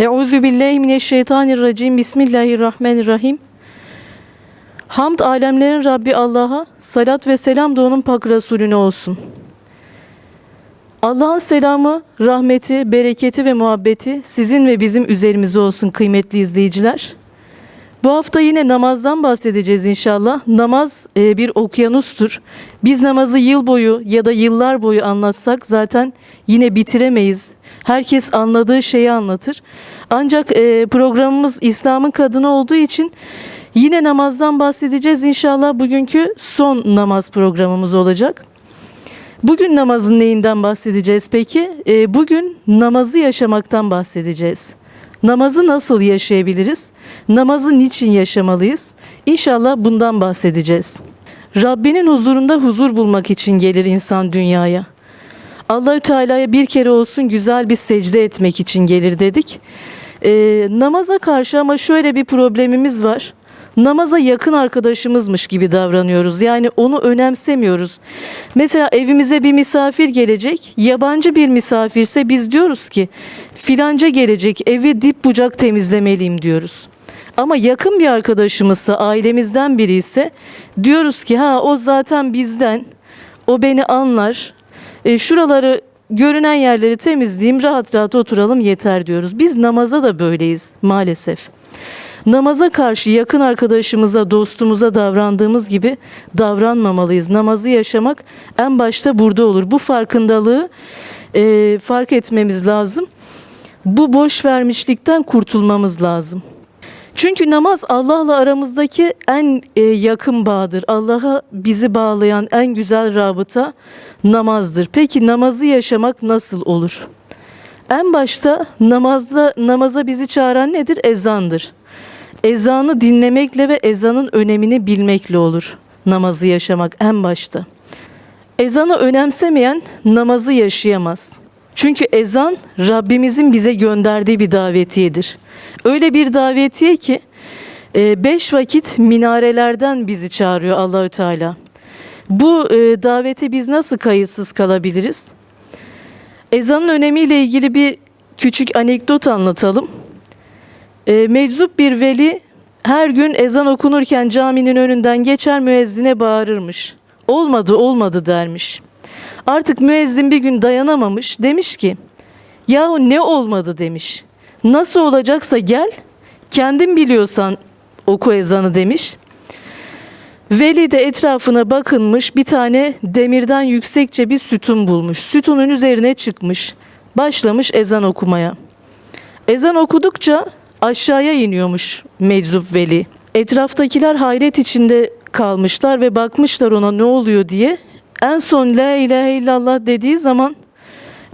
Euzu billahi mineşşeytanirracim. Bismillahirrahmanirrahim. Hamd alemlerin Rabbi Allah'a, salat ve selam da onun pak Resulüne olsun. Allah'ın selamı, rahmeti, bereketi ve muhabbeti sizin ve bizim üzerimize olsun kıymetli izleyiciler. Bu hafta yine namazdan bahsedeceğiz inşallah. Namaz e, bir okyanustur. Biz namazı yıl boyu ya da yıllar boyu anlatsak zaten yine bitiremeyiz. Herkes anladığı şeyi anlatır. Ancak e, programımız İslam'ın kadını olduğu için yine namazdan bahsedeceğiz. İnşallah bugünkü son namaz programımız olacak. Bugün namazın neyinden bahsedeceğiz peki? E, bugün namazı yaşamaktan bahsedeceğiz. Namazı nasıl yaşayabiliriz? Namazı niçin yaşamalıyız? İnşallah bundan bahsedeceğiz. Rabbinin huzurunda huzur bulmak için gelir insan dünyaya. Allahü Teala'ya bir kere olsun güzel bir secde etmek için gelir dedik. Ee, namaza karşı ama şöyle bir problemimiz var. Namaza yakın arkadaşımızmış gibi davranıyoruz. Yani onu önemsemiyoruz. Mesela evimize bir misafir gelecek. Yabancı bir misafirse biz diyoruz ki filanca gelecek evi dip bucak temizlemeliyim diyoruz. Ama yakın bir arkadaşımızsa, ailemizden biri ise diyoruz ki ha o zaten bizden. O beni anlar. E, şuraları görünen yerleri temizleyeyim, rahat rahat oturalım yeter diyoruz. Biz namaza da böyleyiz maalesef. Namaza karşı yakın arkadaşımıza, dostumuza davrandığımız gibi davranmamalıyız. Namazı yaşamak en başta burada olur. Bu farkındalığı e, fark etmemiz lazım. Bu boş vermişlikten kurtulmamız lazım. Çünkü namaz Allah'la aramızdaki en e, yakın bağdır. Allah'a bizi bağlayan en güzel rabıta namazdır. Peki namazı yaşamak nasıl olur? En başta namazda namaza bizi çağıran nedir? Ezandır. Ezanı dinlemekle ve ezanın önemini bilmekle olur namazı yaşamak en başta. Ezanı önemsemeyen namazı yaşayamaz. Çünkü ezan Rabbimizin bize gönderdiği bir davetiyedir. Öyle bir davetiye ki e, beş vakit minarelerden bizi çağırıyor Allahü Teala. Bu e, davete biz nasıl kayıtsız kalabiliriz? Ezanın önemiyle ilgili bir küçük anekdot anlatalım. E, meczup bir veli her gün ezan okunurken caminin önünden geçer müezzine bağırırmış. Olmadı olmadı dermiş. Artık müezzin bir gün dayanamamış demiş ki yahu ne olmadı demiş. Nasıl olacaksa gel kendin biliyorsan oku ezanı demiş. Veli de etrafına bakınmış bir tane demirden yüksekçe bir sütun bulmuş. Sütunun üzerine çıkmış. Başlamış ezan okumaya. Ezan okudukça aşağıya iniyormuş meczup veli. Etraftakiler hayret içinde kalmışlar ve bakmışlar ona ne oluyor diye. En son la ilahe illallah dediği zaman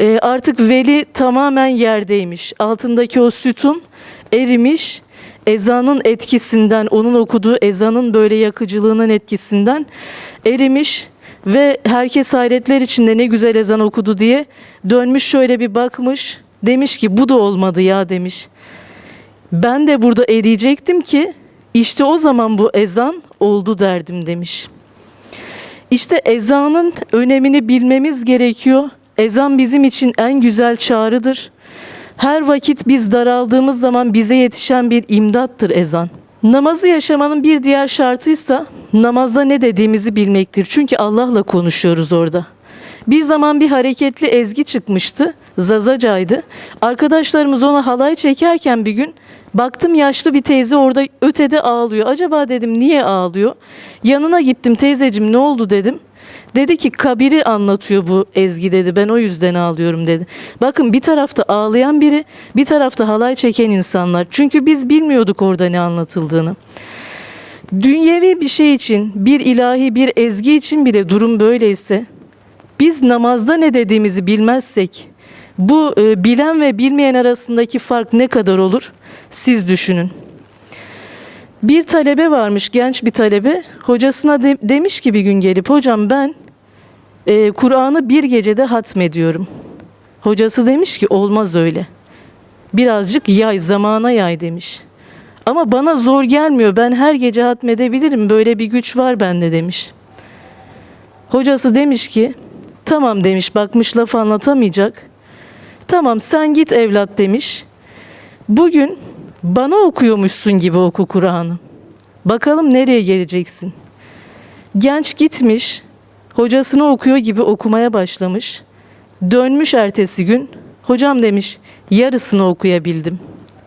e, artık veli tamamen yerdeymiş. Altındaki o sütun erimiş. Ezanın etkisinden, onun okuduğu ezanın böyle yakıcılığının etkisinden erimiş ve herkes hayretler içinde ne güzel ezan okudu diye dönmüş şöyle bir bakmış. Demiş ki bu da olmadı ya demiş. Ben de burada eriyecektim ki işte o zaman bu ezan oldu derdim demiş. İşte ezanın önemini bilmemiz gerekiyor. Ezan bizim için en güzel çağrıdır. Her vakit biz daraldığımız zaman bize yetişen bir imdattır ezan. Namazı yaşamanın bir diğer şartıysa namazda ne dediğimizi bilmektir. Çünkü Allah'la konuşuyoruz orada. Bir zaman bir hareketli ezgi çıkmıştı. Zazacaydı. Arkadaşlarımız ona halay çekerken bir gün baktım yaşlı bir teyze orada ötede ağlıyor. Acaba dedim niye ağlıyor? Yanına gittim teyzecim ne oldu dedim. Dedi ki kabiri anlatıyor bu ezgi dedi. Ben o yüzden ağlıyorum dedi. Bakın bir tarafta ağlayan biri, bir tarafta halay çeken insanlar. Çünkü biz bilmiyorduk orada ne anlatıldığını. Dünyevi bir şey için, bir ilahi bir ezgi için bile durum böyleyse biz namazda ne dediğimizi bilmezsek bu e, bilen ve bilmeyen arasındaki fark ne kadar olur? Siz düşünün. Bir talebe varmış, genç bir talebe. Hocasına de- demiş ki bir gün gelip, hocam ben e, Kur'an'ı bir gecede hatmediyorum. Hocası demiş ki olmaz öyle. Birazcık yay, zamana yay demiş. Ama bana zor gelmiyor. Ben her gece hatmedebilirim. Böyle bir güç var bende demiş. Hocası demiş ki tamam demiş bakmış laf anlatamayacak. Tamam sen git evlat demiş. Bugün bana okuyormuşsun gibi oku Kur'an'ı. Bakalım nereye geleceksin? Genç gitmiş, hocasını okuyor gibi okumaya başlamış. Dönmüş ertesi gün, hocam demiş, yarısını okuyabildim.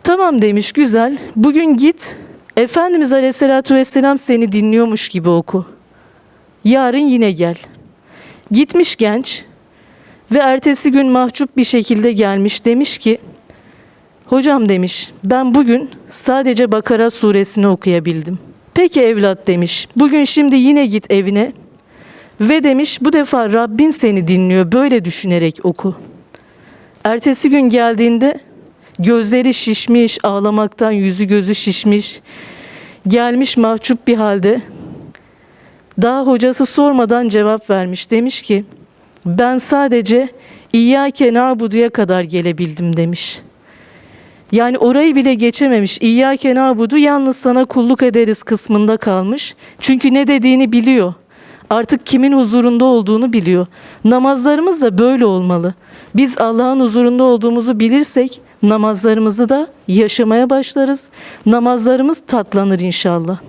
Tamam demiş, güzel. Bugün git, Efendimiz Aleyhisselatü Vesselam seni dinliyormuş gibi oku. Yarın yine gel. Gitmiş genç ve ertesi gün mahcup bir şekilde gelmiş demiş ki, Hocam demiş, ben bugün sadece Bakara suresini okuyabildim. Peki evlat demiş, bugün şimdi yine git evine ve demiş bu defa Rabbin seni dinliyor böyle düşünerek oku. Ertesi gün geldiğinde gözleri şişmiş, ağlamaktan yüzü gözü şişmiş, gelmiş mahcup bir halde. Daha hocası sormadan cevap vermiş. Demiş ki ben sadece İyyâke na'budu'ya kadar gelebildim demiş. Yani orayı bile geçememiş. İyyâke na'budu yalnız sana kulluk ederiz kısmında kalmış. Çünkü ne dediğini biliyor. Artık kimin huzurunda olduğunu biliyor. Namazlarımız da böyle olmalı. Biz Allah'ın huzurunda olduğumuzu bilirsek namazlarımızı da yaşamaya başlarız. Namazlarımız tatlanır inşallah.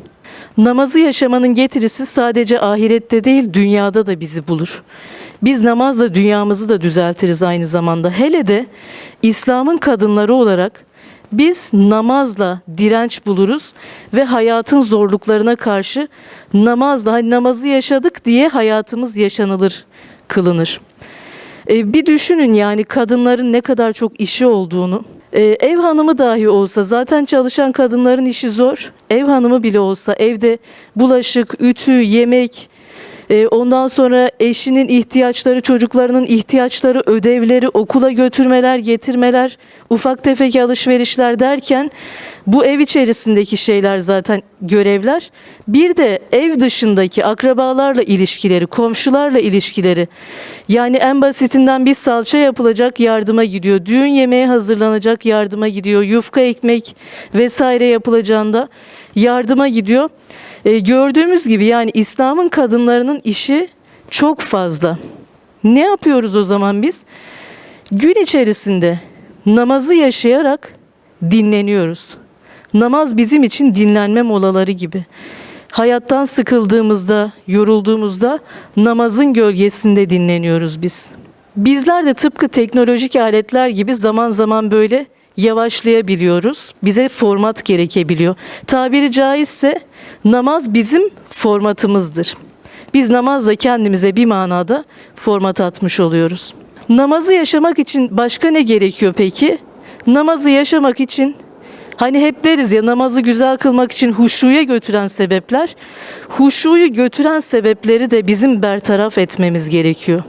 Namazı yaşamanın getirisi sadece ahirette değil dünyada da bizi bulur. Biz namazla dünyamızı da düzeltiriz aynı zamanda. Hele de İslam'ın kadınları olarak biz namazla direnç buluruz ve hayatın zorluklarına karşı namazla hani namazı yaşadık diye hayatımız yaşanılır, kılınır. E, bir düşünün yani kadınların ne kadar çok işi olduğunu. E, ev hanımı dahi olsa zaten çalışan kadınların işi zor. Ev hanımı bile olsa evde bulaşık, ütü, yemek, e, ondan sonra eşinin ihtiyaçları, çocuklarının ihtiyaçları, ödevleri, okula götürmeler, getirmeler, ufak tefek alışverişler derken bu ev içerisindeki şeyler zaten görevler. Bir de ev dışındaki akrabalarla ilişkileri, komşularla ilişkileri. Yani en basitinden bir salça yapılacak yardıma gidiyor. Düğün yemeği hazırlanacak yardıma gidiyor. Yufka ekmek vesaire yapılacağında yardıma gidiyor. E, gördüğümüz gibi yani İslam'ın kadınlarının işi çok fazla. Ne yapıyoruz o zaman biz? Gün içerisinde namazı yaşayarak dinleniyoruz. Namaz bizim için dinlenme molaları gibi. Hayattan sıkıldığımızda, yorulduğumuzda namazın gölgesinde dinleniyoruz biz. Bizler de tıpkı teknolojik aletler gibi zaman zaman böyle yavaşlayabiliyoruz. Bize format gerekebiliyor. Tabiri caizse namaz bizim formatımızdır. Biz namazla kendimize bir manada format atmış oluyoruz. Namazı yaşamak için başka ne gerekiyor peki? Namazı yaşamak için hani hep deriz ya namazı güzel kılmak için huşuya götüren sebepler, huşuyu götüren sebepleri de bizim bertaraf etmemiz gerekiyor.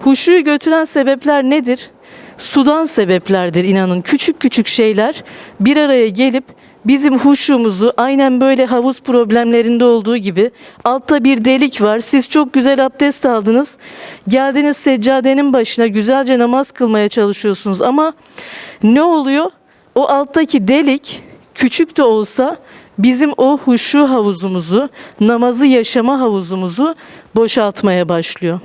Huşuyu götüren sebepler nedir? Sudan sebeplerdir inanın. Küçük küçük şeyler bir araya gelip bizim huşumuzu aynen böyle havuz problemlerinde olduğu gibi altta bir delik var. Siz çok güzel abdest aldınız. Geldiniz seccadenin başına güzelce namaz kılmaya çalışıyorsunuz ama ne oluyor? O alttaki delik küçük de olsa bizim o huşu havuzumuzu, namazı yaşama havuzumuzu boşaltmaya başlıyor.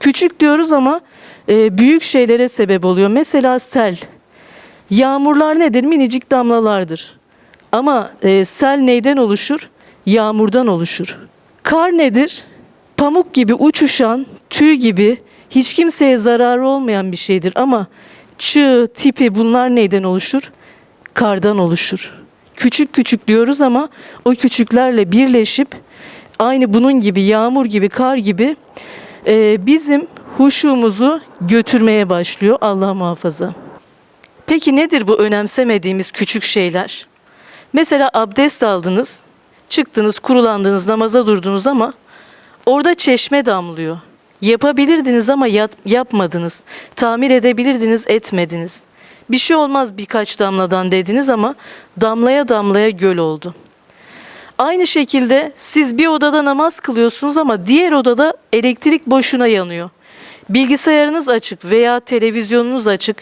Küçük diyoruz ama e, büyük şeylere sebep oluyor. Mesela sel. Yağmurlar nedir? Minicik damlalardır. Ama e, sel neyden oluşur? Yağmurdan oluşur. Kar nedir? Pamuk gibi uçuşan, tüy gibi hiç kimseye zararı olmayan bir şeydir ama çığ, tipi bunlar neyden oluşur? Kardan oluşur. Küçük küçük diyoruz ama o küçüklerle birleşip aynı bunun gibi yağmur gibi kar gibi e, bizim huşumuzu götürmeye başlıyor Allah muhafaza. Peki nedir bu önemsemediğimiz küçük şeyler? Mesela abdest aldınız, çıktınız, kurulandınız, namaza durdunuz ama orada çeşme damlıyor. Yapabilirdiniz ama yap- yapmadınız. Tamir edebilirdiniz, etmediniz. Bir şey olmaz birkaç damladan dediniz ama damlaya damlaya göl oldu. Aynı şekilde siz bir odada namaz kılıyorsunuz ama diğer odada elektrik boşuna yanıyor. Bilgisayarınız açık veya televizyonunuz açık.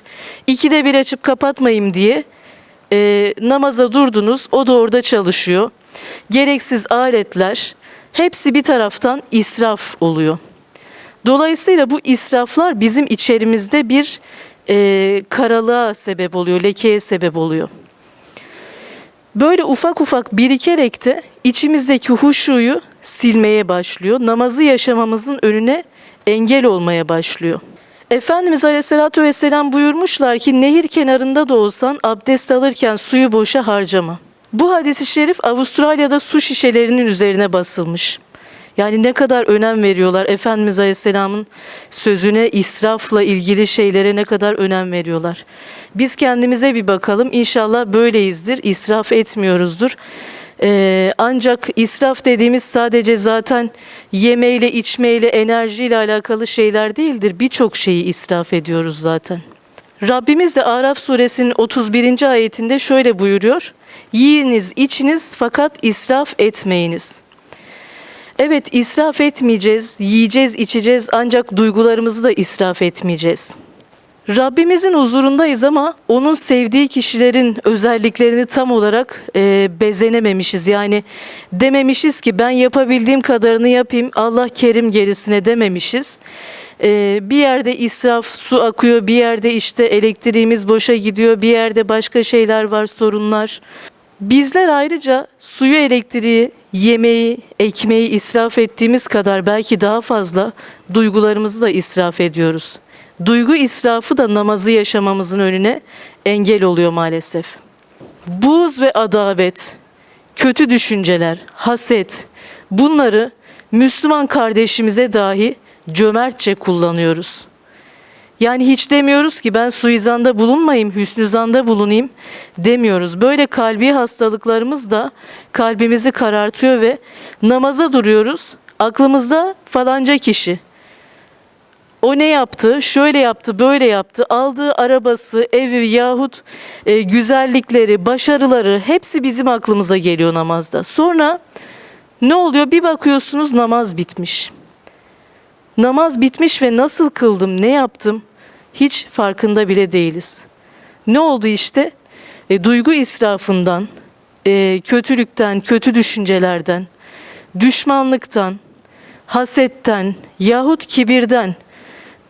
İkide bir açıp kapatmayayım diye e, namaza durdunuz. O da orada çalışıyor. Gereksiz aletler hepsi bir taraftan israf oluyor. Dolayısıyla bu israflar bizim içerimizde bir e, karalığa sebep oluyor, lekeye sebep oluyor. Böyle ufak ufak birikerek de içimizdeki huşuyu silmeye başlıyor. Namazı yaşamamızın önüne engel olmaya başlıyor. Efendimiz Aleyhisselatü Vesselam buyurmuşlar ki nehir kenarında da olsan abdest alırken suyu boşa harcama. Bu hadisi şerif Avustralya'da su şişelerinin üzerine basılmış. Yani ne kadar önem veriyorlar Efendimiz Aleyhisselam'ın sözüne, israfla ilgili şeylere ne kadar önem veriyorlar. Biz kendimize bir bakalım. İnşallah böyleyizdir, israf etmiyoruzdur. Ee, ancak israf dediğimiz sadece zaten yemeyle, içmeyle, enerjiyle alakalı şeyler değildir. Birçok şeyi israf ediyoruz zaten. Rabbimiz de Araf suresinin 31. ayetinde şöyle buyuruyor. Yiyiniz, içiniz fakat israf etmeyiniz. Evet israf etmeyeceğiz, yiyeceğiz, içeceğiz ancak duygularımızı da israf etmeyeceğiz. Rabbimizin huzurundayız ama onun sevdiği kişilerin özelliklerini tam olarak e, bezenememişiz. Yani dememişiz ki ben yapabildiğim kadarını yapayım Allah kerim gerisine dememişiz. E, bir yerde israf su akıyor, bir yerde işte elektriğimiz boşa gidiyor, bir yerde başka şeyler var sorunlar. Bizler ayrıca suyu, elektriği, yemeği, ekmeği israf ettiğimiz kadar belki daha fazla duygularımızı da israf ediyoruz. Duygu israfı da namazı yaşamamızın önüne engel oluyor maalesef. Buz ve adavet, kötü düşünceler, haset bunları Müslüman kardeşimize dahi cömertçe kullanıyoruz. Yani hiç demiyoruz ki ben suizanda bulunmayayım, hüsnüzanda bulunayım demiyoruz. Böyle kalbi hastalıklarımız da kalbimizi karartıyor ve namaza duruyoruz. Aklımızda falanca kişi. O ne yaptı? Şöyle yaptı, böyle yaptı. Aldığı arabası, evi yahut e, güzellikleri, başarıları hepsi bizim aklımıza geliyor namazda. Sonra ne oluyor? Bir bakıyorsunuz namaz bitmiş. Namaz bitmiş ve nasıl kıldım, ne yaptım? Hiç farkında bile değiliz. Ne oldu işte? E, duygu israfından, e, kötülükten, kötü düşüncelerden, düşmanlıktan, hasetten yahut kibirden,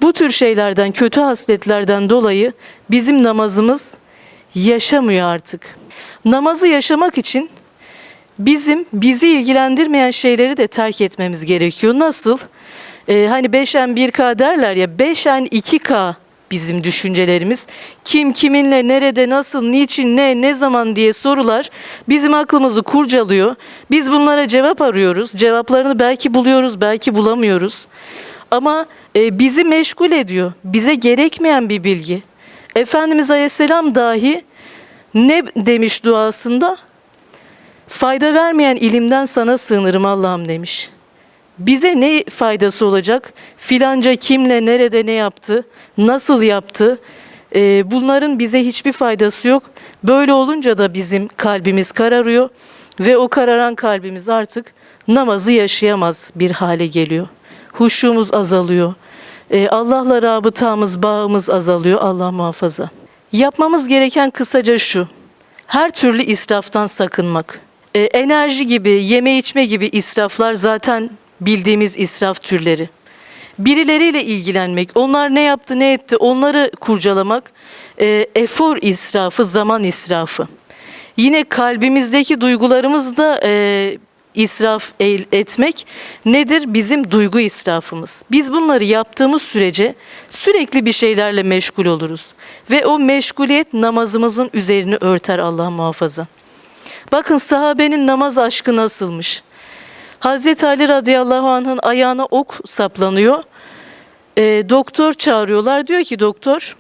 bu tür şeylerden, kötü hasletlerden dolayı bizim namazımız yaşamıyor artık. Namazı yaşamak için bizim bizi ilgilendirmeyen şeyleri de terk etmemiz gerekiyor. Nasıl? Ee, hani 5'en 1K derler ya 5'en 2K bizim düşüncelerimiz. Kim kiminle, nerede, nasıl, niçin, ne, ne zaman diye sorular bizim aklımızı kurcalıyor. Biz bunlara cevap arıyoruz. Cevaplarını belki buluyoruz, belki bulamıyoruz. Ama e, bizi meşgul ediyor. Bize gerekmeyen bir bilgi. Efendimiz Aleyhisselam dahi ne demiş duasında? Fayda vermeyen ilimden sana sığınırım Allah'ım demiş. Bize ne faydası olacak? Filanca kimle, nerede ne yaptı, nasıl yaptı? Ee, bunların bize hiçbir faydası yok. Böyle olunca da bizim kalbimiz kararıyor ve o kararan kalbimiz artık namazı yaşayamaz bir hale geliyor. Huşumuz azalıyor. Ee, Allah'la rabıtamız, bağımız azalıyor. Allah muhafaza. Yapmamız gereken kısaca şu. Her türlü israftan sakınmak. Ee, enerji gibi, yeme içme gibi israflar zaten bildiğimiz israf türleri. Birileriyle ilgilenmek, onlar ne yaptı ne etti onları kurcalamak, e, efor israfı, zaman israfı. Yine kalbimizdeki duygularımız da e, israf etmek nedir? Bizim duygu israfımız. Biz bunları yaptığımız sürece sürekli bir şeylerle meşgul oluruz. Ve o meşguliyet namazımızın üzerini örter Allah muhafaza. Bakın sahabenin namaz aşkı nasılmış. Hazreti Ali radıyallahu anh'ın ayağına ok saplanıyor. E, doktor çağırıyorlar. Diyor ki doktor,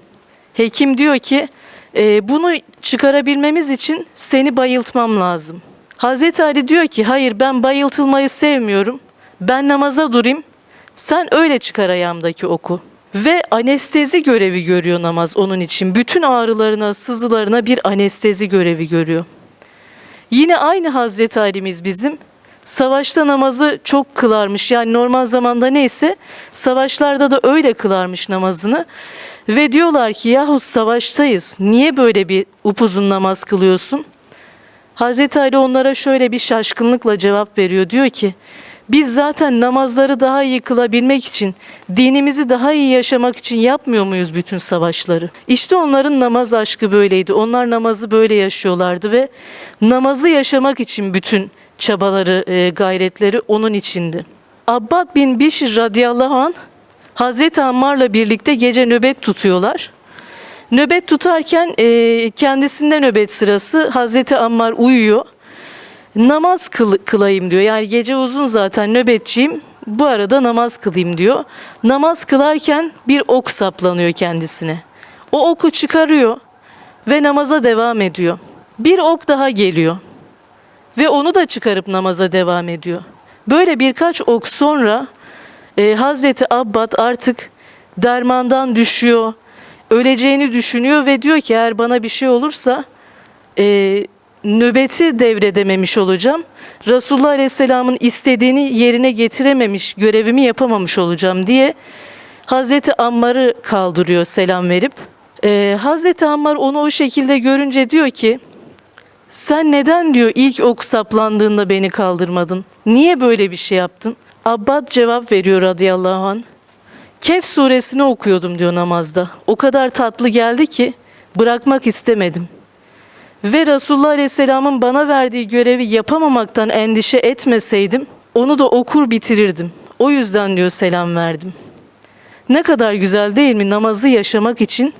hekim diyor ki e, bunu çıkarabilmemiz için seni bayıltmam lazım. Hazreti Ali diyor ki hayır ben bayıltılmayı sevmiyorum. Ben namaza durayım. Sen öyle çıkar ayağımdaki oku. Ve anestezi görevi görüyor namaz onun için. Bütün ağrılarına, sızılarına bir anestezi görevi görüyor. Yine aynı Hazreti Ali'miz bizim. Savaşta namazı çok kılarmış. Yani normal zamanda neyse savaşlarda da öyle kılarmış namazını. Ve diyorlar ki yahu savaştayız. Niye böyle bir upuzun namaz kılıyorsun? Hazreti Ali onlara şöyle bir şaşkınlıkla cevap veriyor. Diyor ki Biz zaten namazları daha iyi kılabilmek için, dinimizi daha iyi yaşamak için yapmıyor muyuz bütün savaşları? İşte onların namaz aşkı böyleydi. Onlar namazı böyle yaşıyorlardı ve namazı yaşamak için bütün çabaları, e, gayretleri onun içindi. Abbad bin Bişir radıyallahu an Hazreti Ammar'la birlikte gece nöbet tutuyorlar. Nöbet tutarken e, kendisinde nöbet sırası Hazreti Ammar uyuyor. Namaz kıl, kılayım diyor. Yani gece uzun zaten nöbetçiyim. Bu arada namaz kılayım diyor. Namaz kılarken bir ok saplanıyor kendisine. O oku çıkarıyor ve namaza devam ediyor. Bir ok daha geliyor ve onu da çıkarıp namaza devam ediyor. Böyle birkaç ok sonra e, Hazreti Abbad artık dermandan düşüyor, öleceğini düşünüyor ve diyor ki eğer bana bir şey olursa e, nöbeti devredememiş olacağım. Resulullah Aleyhisselam'ın istediğini yerine getirememiş, görevimi yapamamış olacağım diye Hazreti Ammar'ı kaldırıyor selam verip. E, Hazreti Ammar onu o şekilde görünce diyor ki sen neden diyor ilk ok saplandığında beni kaldırmadın? Niye böyle bir şey yaptın? Abbad cevap veriyor radıyallahu an. Kehf suresini okuyordum diyor namazda. O kadar tatlı geldi ki bırakmak istemedim. Ve Resulullah Aleyhisselam'ın bana verdiği görevi yapamamaktan endişe etmeseydim onu da okur bitirirdim. O yüzden diyor selam verdim. Ne kadar güzel değil mi namazı yaşamak için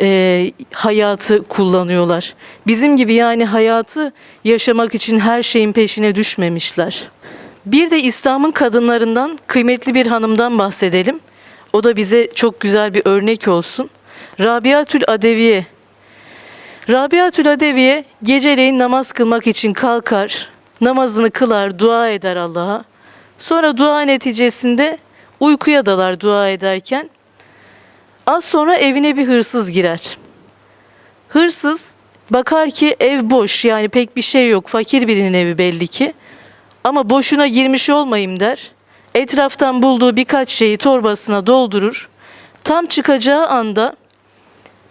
e, hayatı kullanıyorlar. Bizim gibi yani hayatı yaşamak için her şeyin peşine düşmemişler. Bir de İslam'ın kadınlarından kıymetli bir hanımdan bahsedelim. O da bize çok güzel bir örnek olsun. Rabiatül Adeviye. Rabiatül Adeviye geceleyin namaz kılmak için kalkar, namazını kılar, dua eder Allah'a. Sonra dua neticesinde uykuya dalar dua ederken. Az sonra evine bir hırsız girer. Hırsız bakar ki ev boş yani pek bir şey yok. Fakir birinin evi belli ki. Ama boşuna girmiş olmayayım der. Etraftan bulduğu birkaç şeyi torbasına doldurur. Tam çıkacağı anda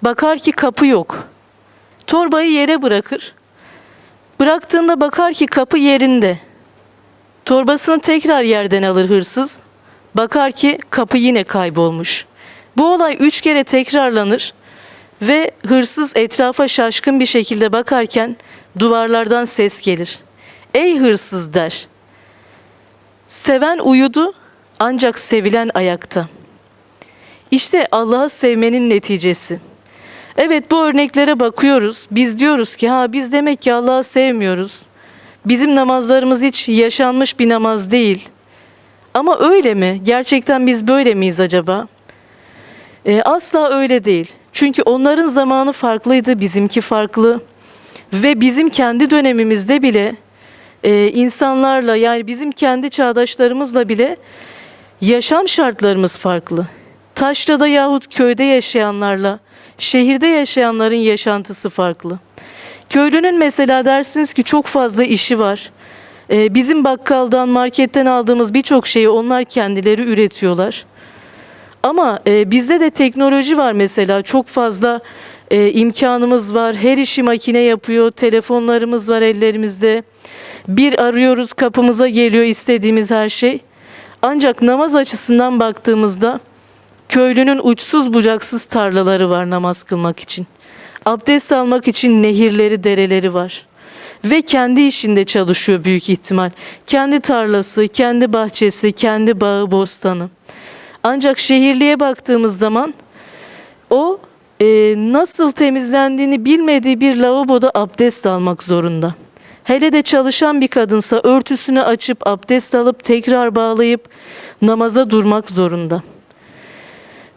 bakar ki kapı yok. Torbayı yere bırakır. Bıraktığında bakar ki kapı yerinde. Torbasını tekrar yerden alır hırsız. Bakar ki kapı yine kaybolmuş. Bu olay üç kere tekrarlanır ve hırsız etrafa şaşkın bir şekilde bakarken duvarlardan ses gelir. Ey hırsız der. Seven uyudu ancak sevilen ayakta. İşte Allah'ı sevmenin neticesi. Evet bu örneklere bakıyoruz. Biz diyoruz ki ha biz demek ki Allah'ı sevmiyoruz. Bizim namazlarımız hiç yaşanmış bir namaz değil. Ama öyle mi? Gerçekten biz böyle miyiz acaba? E, asla öyle değil. Çünkü onların zamanı farklıydı, bizimki farklı. Ve bizim kendi dönemimizde bile e, insanlarla yani bizim kendi çağdaşlarımızla bile yaşam şartlarımız farklı. Taşra'da yahut köyde yaşayanlarla şehirde yaşayanların yaşantısı farklı. Köylünün mesela dersiniz ki çok fazla işi var. E, bizim bakkaldan, marketten aldığımız birçok şeyi onlar kendileri üretiyorlar. Ama e, bizde de teknoloji var mesela çok fazla e, imkanımız var. Her işi makine yapıyor, telefonlarımız var ellerimizde. Bir arıyoruz kapımıza geliyor istediğimiz her şey. Ancak namaz açısından baktığımızda köylünün uçsuz bucaksız tarlaları var namaz kılmak için. Abdest almak için nehirleri, dereleri var. Ve kendi işinde çalışıyor büyük ihtimal. Kendi tarlası, kendi bahçesi, kendi bağı, bostanı. Ancak şehirliye baktığımız zaman o e, nasıl temizlendiğini bilmediği bir lavaboda abdest almak zorunda. Hele de çalışan bir kadınsa örtüsünü açıp abdest alıp tekrar bağlayıp namaza durmak zorunda.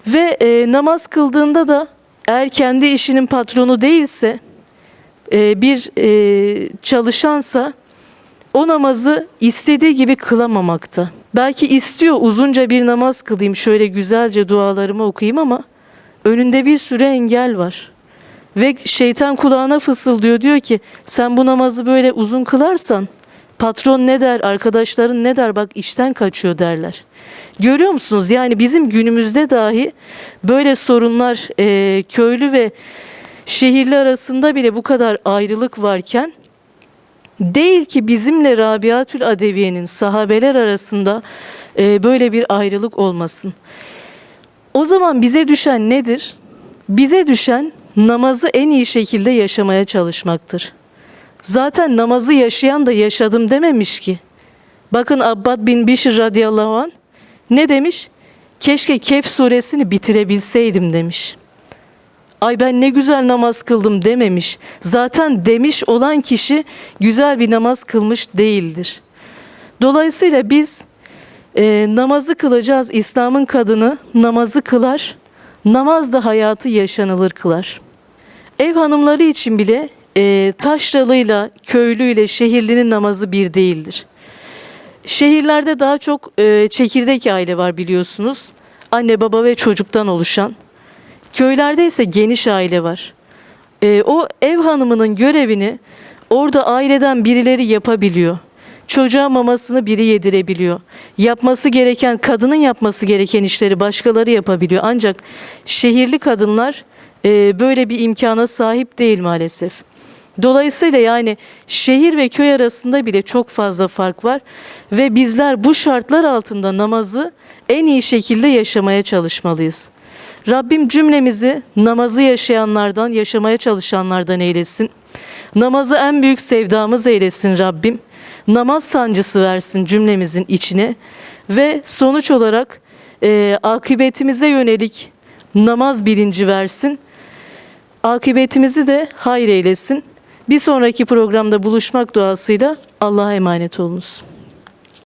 Ve e, namaz kıldığında da eğer kendi işinin patronu değilse e, bir e, çalışansa o namazı istediği gibi kılamamakta. Belki istiyor uzunca bir namaz kılayım, şöyle güzelce dualarımı okuyayım ama önünde bir sürü engel var. Ve şeytan kulağına fısıldıyor diyor ki sen bu namazı böyle uzun kılarsan patron ne der, arkadaşların ne der bak işten kaçıyor derler. Görüyor musunuz? Yani bizim günümüzde dahi böyle sorunlar e, köylü ve şehirli arasında bile bu kadar ayrılık varken Değil ki bizimle Rabiatül Adeviye'nin sahabeler arasında e, böyle bir ayrılık olmasın. O zaman bize düşen nedir? Bize düşen namazı en iyi şekilde yaşamaya çalışmaktır. Zaten namazı yaşayan da yaşadım dememiş ki. Bakın Abbad bin Bişir radıyallahu an ne demiş? Keşke Kehf suresini bitirebilseydim demiş. Ay ben ne güzel namaz kıldım dememiş. Zaten demiş olan kişi güzel bir namaz kılmış değildir. Dolayısıyla biz e, namazı kılacağız. İslam'ın kadını namazı kılar. Namaz da hayatı yaşanılır kılar. Ev hanımları için bile e, taşralıyla, köylüyle, şehirlinin namazı bir değildir. Şehirlerde daha çok e, çekirdek aile var biliyorsunuz. Anne, baba ve çocuktan oluşan. Köylerde ise geniş aile var. E, o ev hanımının görevini orada aileden birileri yapabiliyor. Çocuğa mamasını biri yedirebiliyor. Yapması gereken, kadının yapması gereken işleri başkaları yapabiliyor. Ancak şehirli kadınlar e, böyle bir imkana sahip değil maalesef. Dolayısıyla yani şehir ve köy arasında bile çok fazla fark var ve bizler bu şartlar altında namazı en iyi şekilde yaşamaya çalışmalıyız. Rabbim cümlemizi namazı yaşayanlardan, yaşamaya çalışanlardan eylesin. Namazı en büyük sevdamız eylesin Rabbim. Namaz sancısı versin cümlemizin içine ve sonuç olarak e, akıbetimize yönelik namaz bilinci versin. Akıbetimizi de hayır eylesin. Bir sonraki programda buluşmak duasıyla Allah'a emanet olunuz.